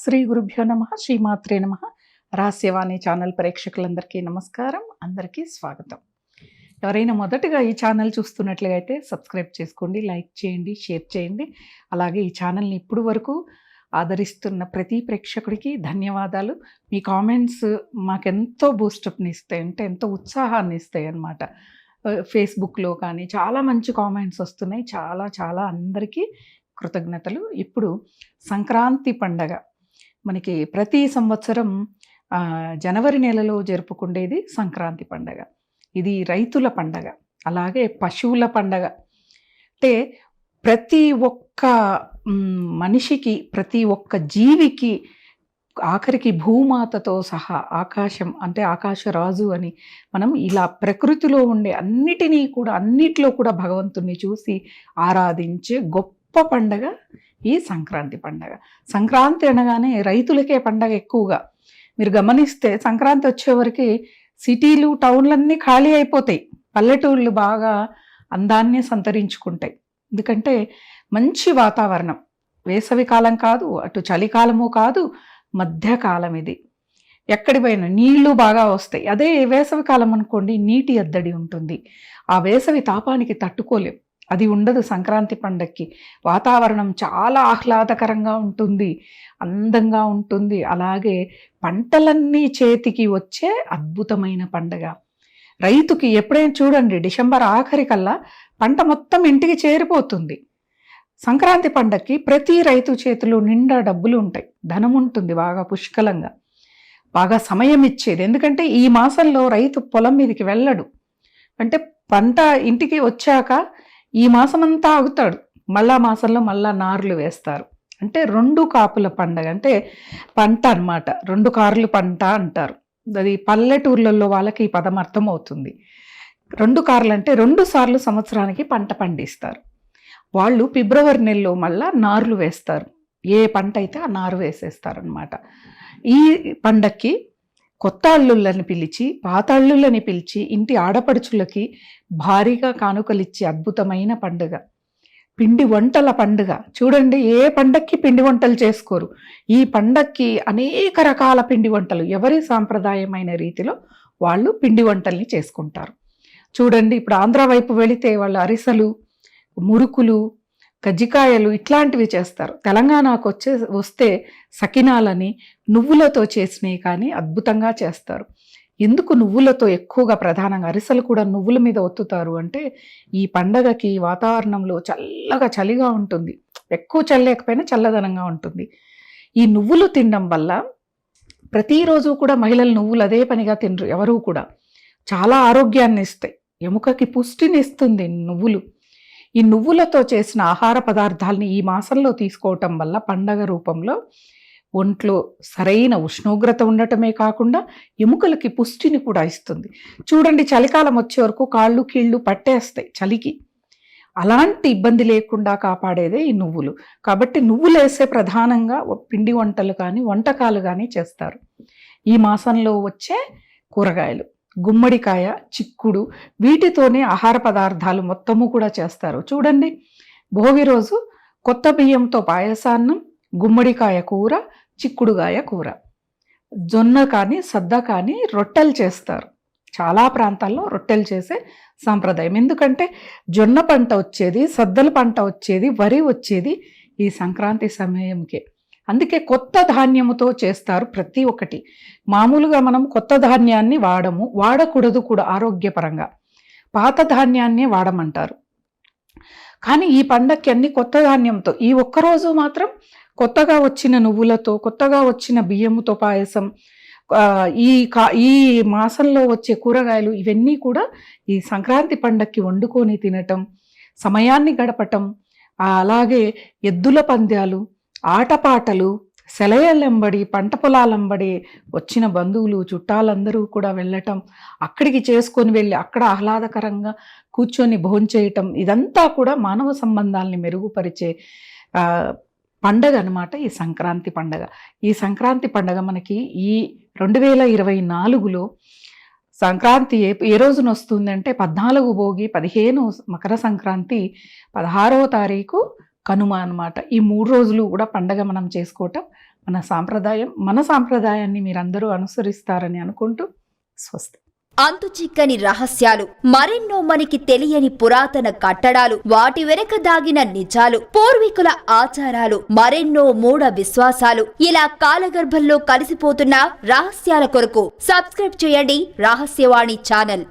శ్రీ గురుభ్యో నమ శ్రీమాత్రే నమ. రహస్యవాణి ఛానల్ ప్రేక్షకులందరికీ నమస్కారం అందరికీ స్వాగతం. ఎవరైనా మొదటగా ఈ ఛానల్ చూస్తున్నట్లయితే సబ్స్క్రైబ్ చేసుకోండి లైక్ చేయండి షేర్ చేయండి. అలాగే ఈ ఛానల్ని ఇప్పుడు వరకు ఆదరిస్తున్న ప్రతి ప్రేక్షకుడికి ధన్యవాదాలు. మీ కామెంట్స్ మాకెంతో బూస్టప్ని ఇస్తాయి అంటే ఎంతో ఉత్సాహాన్ని ఇస్తాయి అన్నమాట. ఫేస్బుక్లో కానీ చాలా మంచి కామెంట్స్ వస్తున్నాయి. చాలా చాలా అందరికీ కృతజ్ఞతలు. ఇప్పుడు సంక్రాంతి పండగ. మనకి ప్రతి సంవత్సరం జనవరి నెలలో జరుపుకునేది సంక్రాంతి పండగ. ఇది రైతుల పండగ అలాగే పశువుల పండగ. అంటే ప్రతి ఒక్క మనిషికి ప్రతి ఒక్క జీవికి ఆఖరికి భూమాతతో సహా ఆకాశం అంటే ఆకాశరాజు అని మనం ఇలా ప్రకృతిలో ఉండే అన్నిటినీ కూడా అన్నిట్లో కూడా భగవంతుణ్ణి చూసి ఆరాధించే గొప్ప పండగ ఈ సంక్రాంతి పండగ. సంక్రాంతి అనగానే రైతులకే పండగ ఎక్కువగా. మీరు గమనిస్తే సంక్రాంతి వచ్చేవరకు సిటీలు టౌన్లన్నీ ఖాళీ అయిపోతాయి. పల్లెటూళ్ళు బాగా అందాన్ని సంతరించుకుంటాయి. ఎందుకంటే మంచి వాతావరణం. వేసవి కాలం కాదు అటు చలికాలము కాదు మధ్యకాలం ఇది. ఎక్కడి పైన నీళ్ళు బాగా వస్తాయి. అదే వేసవి కాలం అనుకోండి నీటి ఎద్దడి ఉంటుంది. ఆ వేసవి తాపానికి తట్టుకోలేం. అది ఉండదు సంక్రాంతి పండక్కి. వాతావరణం చాలా ఆహ్లాదకరంగా ఉంటుంది అందంగా ఉంటుంది. అలాగే పంటలన్నీ చేతికి వచ్చే అద్భుతమైన పండగ. రైతుకి ఎప్పుడైనా చూడండి డిసెంబర్ ఆఖరికల్లా పంట మొత్తం ఇంటికి చేరిపోతుంది. సంక్రాంతి పండక్కి ప్రతి రైతు చేతిలో నిండా డబ్బులు ఉంటాయి. ధనం ఉంటుంది బాగా పుష్కలంగా. బాగా సమయం ఇచ్చేది. ఎందుకంటే ఈ మాసంలో రైతు పొలం మీదకి వెళ్ళడు. అంటే పంట ఇంటికి వచ్చాక ఈ మాసమంతా ఆగుతాడు మళ్ళా మాసంలో మళ్ళా నార్లు వేస్తారు. అంటే రెండు కాపుల పండగ అంటే పంట అన్నమాట. రెండు కార్లు పంట అంటారు. అది పల్లెటూర్లలో వాళ్ళకి ఈ పదం అర్థమవుతుంది. రెండు కార్లు అంటే రెండు సార్లు సంవత్సరానికి పంట పండిస్తారు. వాళ్ళు ఫిబ్రవరి నెలలో మళ్ళా నార్లు వేస్తారు. ఏ పంట అయితే ఆ నారు వేసేస్తారనమాట ఈ పండక్కి కొత్త అల్లుళ్ళని పిలిచి పాత అల్లుళ్ళని పిలిచి ఇంటి ఆడపడుచులకి భారీగా కానుకలిచ్చే అద్భుతమైన పండుగ. పిండి వంటల పండుగ. చూడండి ఏ పండక్కి పిండి వంటలు చేసుకోరు. ఈ పండక్కి అనేక రకాల పిండి వంటలు ఎవరి సాంప్రదాయమైన రీతిలో వాళ్ళు పిండి వంటల్ని చేసుకుంటారు. చూడండి ఇప్పుడు ఆంధ్ర వైపు వెళితే వాళ్ళు అరిసెలు మురుకులు కజ్జికాయలు ఇట్లాంటివి చేస్తారు. తెలంగాణకు వచ్చే వస్తే సకినాలని నువ్వులతో చేసినవి కానీ అద్భుతంగా చేస్తారు. ఎందుకు నువ్వులతో ఎక్కువగా ప్రధానంగా? అరిసెలు కూడా నువ్వుల మీద ఒత్తుతారు అంటే ఈ పండగకి వాతావరణంలో చల్లగా చలిగా ఉంటుంది. ఎక్కువ చల్లేకపోయినా చల్లదనంగా ఉంటుంది. ఈ నువ్వులు తినడం వల్ల ప్రతిరోజు కూడా మహిళలు నువ్వులు అదే పనిగా తినరు ఎవరు కూడా. చాలా ఆరోగ్యాన్ని ఇస్తాయి. ఎముకకి పుష్టిని ఇస్తుంది నువ్వులు. ఈ నువ్వులతో చేసిన ఆహార పదార్థాలని ఈ మాసంలో తీసుకోవటం వల్ల పండగ రూపంలో ఒంట్లో సరైన ఉష్ణోగ్రత ఉండటమే కాకుండా ఎముకలకి పుష్టిని కూడా ఇస్తుంది. చూడండి చలికాలం వచ్చే వరకు కాళ్ళు కీళ్ళు పట్టేస్తాయి చలికి. అలాంటి ఇబ్బంది లేకుండా కాపాడేదే ఈ నువ్వులు. కాబట్టి నువ్వులు వేసే ప్రధానంగా పిండి వంటలు కానీ వంటకాలు కానీ చేస్తారు. ఈ మాసంలో వచ్చే కూరగాయలు. గుమ్మడికాయ చిక్కుడు వీటితోనే ఆహార పదార్థాలు మొత్తము కూడా చేస్తారు. చూడండి భోగి రోజు కొత్త బియ్యంతో పాయసాన్నం గుమ్మడికాయ కూర చిక్కుడుగాయ కూర. జొన్న కానీ సద్ద కానీ రొట్టెలు చేస్తారు. చాలా ప్రాంతాల్లో రొట్టెలు చేసే సాంప్రదాయం. ఎందుకంటే జొన్న పంట వచ్చేది సద్దల పంట వచ్చేది వరి వచ్చేది ఈ సంక్రాంతి సమయంకే. అందుకే కొత్త ధాన్యముతో చేస్తారు ప్రతి ఒక్కటి. మామూలుగా మనం కొత్త ధాన్యాన్ని వాడము వాడకూడదు కూడా ఆరోగ్యపరంగా. పాత ధాన్యాన్నే వాడమంటారు. కానీ ఈ పండక్కి అన్ని కొత్త ధాన్యంతో ఈ ఒక్కరోజు మాత్రం కొత్తగా వచ్చిన నువ్వులతో కొత్తగా వచ్చిన బియ్యముతో పాయసం ఈ కా ఈ మాసంలో వచ్చే కూరగాయలు ఇవన్నీ కూడా ఈ సంక్రాంతి పండక్కి వండుకొని తినటం సమయాన్ని గడపటం అలాగే ఎద్దుల పందాలు ఆటపాటలు సెలయలంబడి పంట పొలాలంబడి వచ్చిన బంధువులు చుట్టాలందరూ కూడా వెళ్ళటం అక్కడికి చేసుకొని వెళ్ళి అక్కడ ఆహ్లాదకరంగా కూర్చొని భోంచేయటం ఇదంతా కూడా మానవ సంబంధాలని మెరుగుపరిచే పండగ అనమాట ఈ సంక్రాంతి పండగ. ఈ సంక్రాంతి పండగ మనకి ఈ రెండు వేల ఇరవై నాలుగులో సంక్రాంతి ఏ ఏ రోజున వస్తుందంటే పద్నాలుగు భోగి పదిహేను మకర సంక్రాంతి పదహారవ తారీఖు కనుమ అన్నమాట. ఈ మూడు రోజులు కూడా పండగ మనం చేసుకోవటం మన సాంప్రదాయం. మన సాంప్రదాయాన్ని మీరందరూ అనుసరిస్తారని అనుకుంటూ స్వస్తి. అంతు చిక్కని రహస్యాలు మరెన్నో మనకి తెలియని పురాతన కట్టడాలు వాటి వెనక దాగిన నిజాలు పూర్వీకుల ఆచారాలు మరెన్నో మూఢ విశ్వాసాలు. ఇలా కాలగర్భంలో కలిసిపోతున్న రహస్యాల కొరకు సబ్స్క్రైబ్ చేయండి రహస్యవాణి ఛానల్.